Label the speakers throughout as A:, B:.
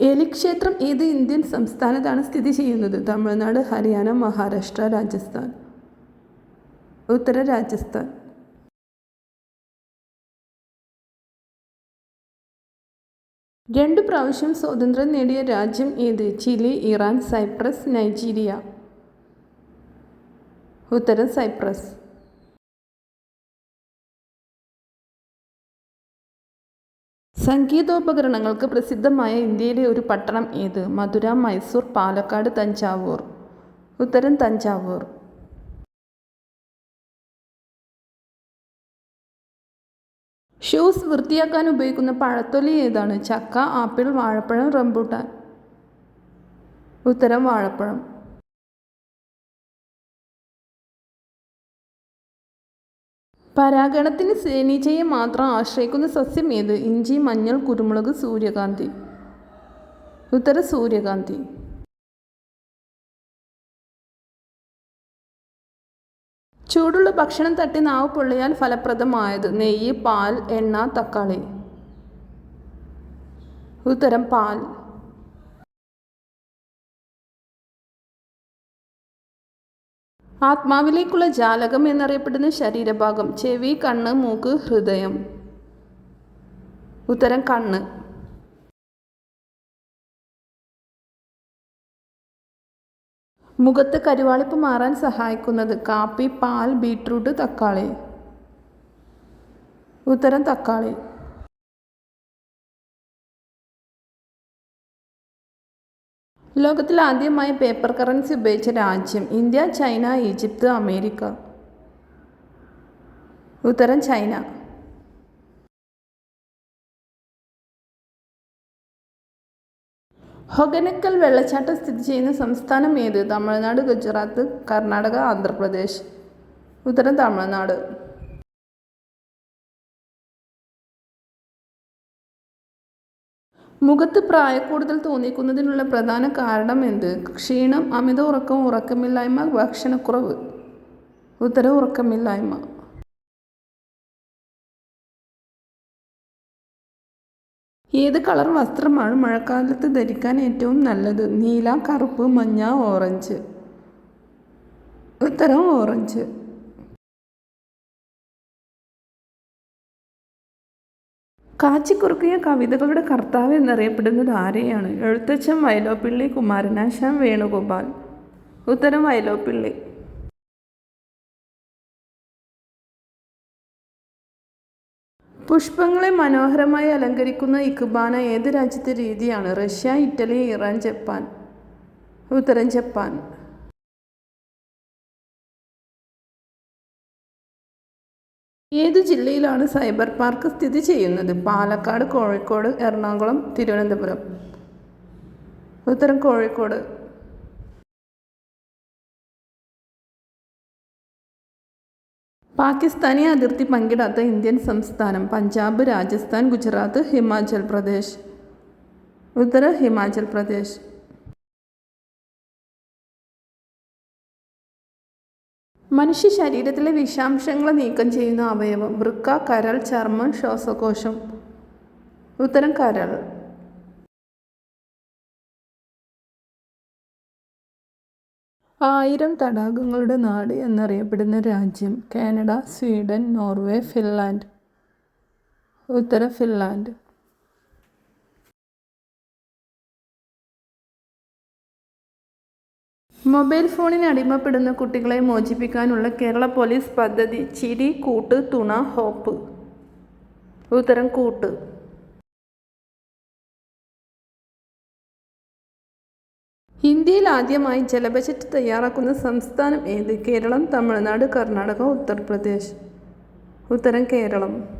A: എലിക്ഷേത്രം ഏത് ഇന്ത്യൻ സംസ്ഥാനത്താണ് സ്ഥിതി ചെയ്യുന്നത്? തമിഴ്നാട് ഹരിയാന മഹാരാഷ്ട്ര രാജസ്ഥാൻ. ഉത്തര രാജസ്ഥാൻ. രണ്ടു പ്രാവശ്യം സ്വാതന്ത്ര്യം നേടിയ രാജ്യം ഏത്? Chile Iran Cyprus Nigeria. ഉത്തരം സൈപ്രസ്. സംഗീതോപകരണങ്ങൾക്ക് പ്രസിദ്ധമായ ഇന്ത്യയിലെ ഒരു പട്ടണം ഏത്? മധുര മൈസൂർ പാലക്കാട് തഞ്ചാവൂർ. ഉത്തരം തഞ്ചാവൂർ. ഷൂസ് വൃത്തിയാക്കാൻ ഉപയോഗിക്കുന്ന പഴത്തൊലി ഏതാണ്? ചക്ക ആപ്പിൾ വാഴപ്പഴം റംബൂട്ടാൻ. ഉത്തരം വാഴപ്പഴം. പരാഗണത്തിന് തേനീച്ചയെ മാത്രം ആശ്രയിക്കുന്ന സസ്യം ഏത്? ഇഞ്ചി മഞ്ഞൾ കുരുമുളക് സൂര്യകാന്തി. ഉത്തര സൂര്യകാന്തി. ചൂടുള്ള ഭക്ഷണം തട്ടി നാവ് പൊള്ളിയാൽ ഫലപ്രദമായത് നെയ്യ് പാൽ എണ്ണ തക്കാളി. ഉത്തരം പാൽ. ആത്മാവിലേക്കുള്ള ജാലകം എന്നറിയപ്പെടുന്ന ശരീരഭാഗം ചെവി കണ്ണ് മൂക്ക് ഹൃദയം. ഉത്തരം കണ്ണ്. മുഖത്ത് കരുവാളിപ്പ് മാറാൻ സഹായിക്കുന്നത് കാപ്പി പാൽ ബീട്രൂട്ട് തക്കാളി. ഉത്തരം തക്കാളി. ലോകത്തിൽ ആദ്യമായി പേപ്പർ കറൻസി ഉപയോഗിച്ച രാജ്യം ഇന്ത്യ ചൈന ഈജിപ്ത് അമേരിക്ക. ഉത്തരം ചൈന. ഹൊഗനക്കൽ വെള്ളച്ചാട്ടം സ്ഥിതി ചെയ്യുന്ന സംസ്ഥാനം ഏത്? തമിഴ്നാട് ഗുജറാത്ത് കർണാടക ആന്ധ്രാപ്രദേശ്. ഉത്തരം തമിഴ്നാട്. മുഖത്ത് പ്രായക്കൂടുതൽ തോന്നിക്കുന്നതിനുള്ള പ്രധാന കാരണം എന്ത്? ക്ഷീണം അമിത ഉറക്കം ഉറക്കമില്ലായ്മ ഭക്ഷണക്കുറവ്. ഉത്തര ഉറക്കമില്ലായ്മ. ഏത് കളർ വസ്ത്രമാണ് മഴക്കാലത്ത് ധരിക്കാൻ ഏറ്റവും നല്ലത്? നീല കറുപ്പ് മഞ്ഞ ഓറഞ്ച്. ഉത്തരം ഓറഞ്ച്. കാച്ചിക്കുറുക്കിയ കവിതകളുടെ കർത്താവ് എന്നറിയപ്പെടുന്നത് ആരെയാണ്? എഴുത്തച്ഛൻ വയലോപ്പിള്ളി കുമാരനാശാൻ വേണുഗോപാൽ. ഉത്തരം വയലോപ്പിള്ളി. പുഷ്പങ്ങളെ മനോഹരമായി അലങ്കരിക്കുന്ന ഇക്കുബാന ഏത് രാജ്യത്തെ രീതിയാണ്? Russia Italy Iran Japan. ഉത്തരം ജപ്പാൻ. ഏതു ജില്ലയിലാണ് സൈബർ പാർക്ക് സ്ഥിതി ചെയ്യുന്നത്? പാലക്കാട് കോഴിക്കോട് എറണാകുളം തിരുവനന്തപുരം. ഉത്തരം കോഴിക്കോട്. പാകിസ്ഥാനി അതിർത്തി പങ്കിടാത്ത ഇന്ത്യൻ സംസ്ഥാനം പഞ്ചാബ് രാജസ്ഥാൻ ഗുജറാത്ത് ഹിമാചൽ പ്രദേശ്. ഉത്തര ഹിമാചൽ പ്രദേശ്. മനുഷ്യ ശരീരത്തിലെ വിഷാംശങ്ങളെ നീക്കം ചെയ്യുന്ന അവയവം. വൃക്ക കരൾ ചർമ്മം ശ്വാസകോശം. ഉത്തരം കരൾ. ആയിരം തടാകങ്ങളുടെ നാട് എന്നറിയപ്പെടുന്ന രാജ്യം കാനഡ സ്വീഡൻ നോർവേ ഫിൻലാൻഡ്. ഉത്തര ഫിൻലാൻഡ്. മൊബൈൽ ഫോണിന് അടിമപ്പെടുന്ന കുട്ടികളെ മോചിപ്പിക്കാനുള്ള കേരള പോലീസ് പദ്ധതി ചിരി കൂട്ട് തുണ ഹോപ്പ്. ഉത്തരം കൂട്ട്. ഇന്ത്യയിൽ ആദ്യമായി ജലബജറ്റ് തയ്യാറാക്കുന്ന സംസ്ഥാനം ഏത്? കേരളം തമിഴ്നാട് കർണാടക ഉത്തർപ്രദേശ്. ഉത്തരം കേരളം.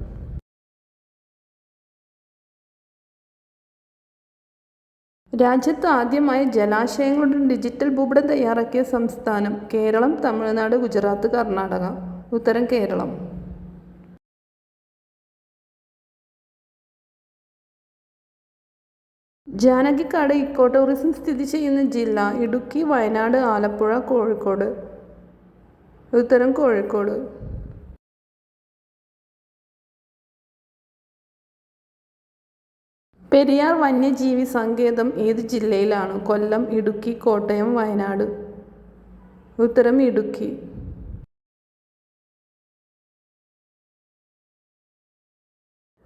A: രാജ്യത്ത് ആദ്യമായി ജലാശയങ്ങളുടെ ഡിജിറ്റൽ ഭൂപടം തയ്യാറാക്കിയ സംസ്ഥാനം കേരളം തമിഴ്നാട് ഗുജറാത്ത് കർണാടക. ഉത്തരം കേരളം. ജാനകിക്കാട് ഇക്കോ ടൂറിസം സ്ഥിതി ചെയ്യുന്ന ജില്ല ഇടുക്കി വയനാട് ആലപ്പുഴ കോഴിക്കോട്. ഉത്തരം കോഴിക്കോട്. പെരിയാർ വന്യജീവി സങ്കേതം ഏത് ജില്ലയിലാണ്? കൊല്ലം ഇടുക്കി കോട്ടയം വയനാട്. ഉത്തരം ഇടുക്കി.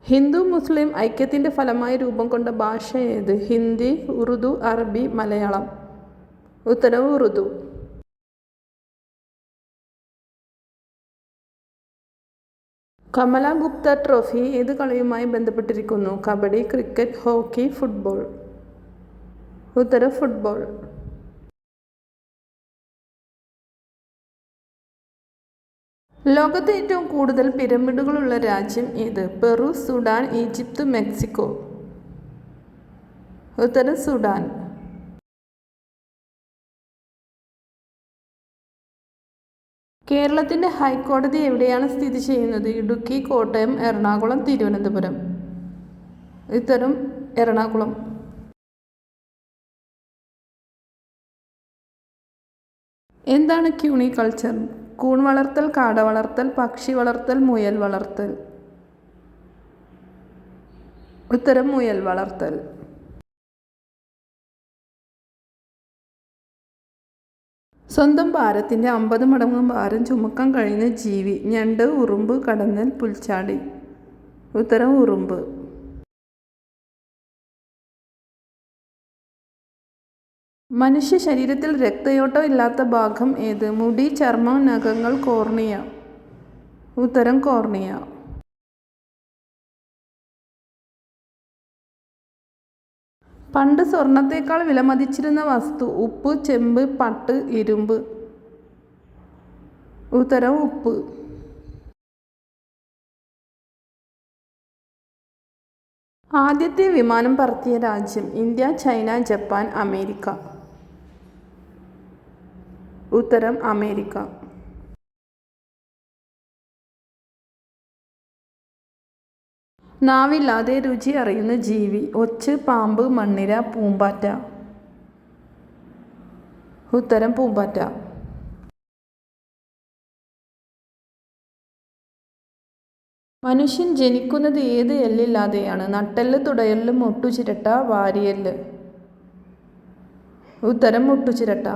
A: ഹിന്ദു മുസ്ലിം ഐക്യത്തിന്റെ ഫലമായി രൂപം കൊണ്ട ഭാഷ ഏത്? ഹിന്ദി ഉറുദു അറബി മലയാളം. ഉത്തരം ഉറുദു. കമല ഗുപ്ത ട്രോഫി ഏത് കളിയുമായി ബന്ധപ്പെട്ടിരിക്കുന്നു? Kabaddi cricket hockey football. ഉത്തര ഫുട്ബോൾ. ലോകത്ത് ഏറ്റവും കൂടുതൽ പിരമിഡുകളുള്ള രാജ്യം ഏത്? Peru Sudan Egypt Mexico. ഉത്തര സുഡാൻ. കേരളത്തിന്റെ ഹൈക്കോടതി എവിടെയാണ് സ്ഥിതി ചെയ്യുന്നത്? ഇടുക്കി കോട്ടയം എറണാകുളം തിരുവനന്തപുരം. ഇത്തരം എറണാകുളം. എന്താണ് ക്യൂണി കൾച്ചർ? കൂൺ വളർത്തൽ കാട വളർത്തൽ പക്ഷി വളർത്തൽ മുയൽ വളർത്തൽ. ഉത്തരം മുയൽ വളർത്തൽ. സ്വന്തം ഭാരത്തിന്റെ അമ്പത് മടങ്ങ് ഭാരം ചുമക്കാൻ കഴിയുന്ന ജീവി ഞണ്ട് ഉറുമ്പ് കടന്നൽ പുൽച്ചാടി. ഉത്തരം ഉറുമ്പ്. മനുഷ്യ ശരീരത്തിൽ രക്തയോട്ടം ഇല്ലാത്ത ഭാഗം ഏത്? മുടി ചർമ്മ നഖങ്ങൾ കോർണിയ. ഉത്തരം കോർണിയ. പണ്ട് സ്വർണത്തേക്കാൾ വിലമതിച്ചിരുന്ന വസ്തു ഉപ്പ് ചെമ്പ് പട്ട് ഇരുമ്പ്. ഉത്തരം ഉപ്പ്. ആദ്യത്തെ വിമാനം പറത്തിയ രാജ്യം ഇന്ത്യ ചൈന ജപ്പാൻ അമേരിക്ക. ഉത്തരം അമേരിക്ക. നാവില്ലാതെ രുചി അറിയുന്ന ജീവി ഒച്ച് പാമ്പ് മണ്ണിര പൂമ്പാറ്റ. ഉത്തരം പൂമ്പാറ്റ. മനുഷ്യൻ ജനിക്കുന്നത് ഏത് എല്ലില്ലാതെയാണ്? നട്ടെല്ല് തുടയെല്ല് മുട്ടുചിരട്ട വാരിയെല്ല്. ഉത്തരം മുട്ടുചിരട്ട.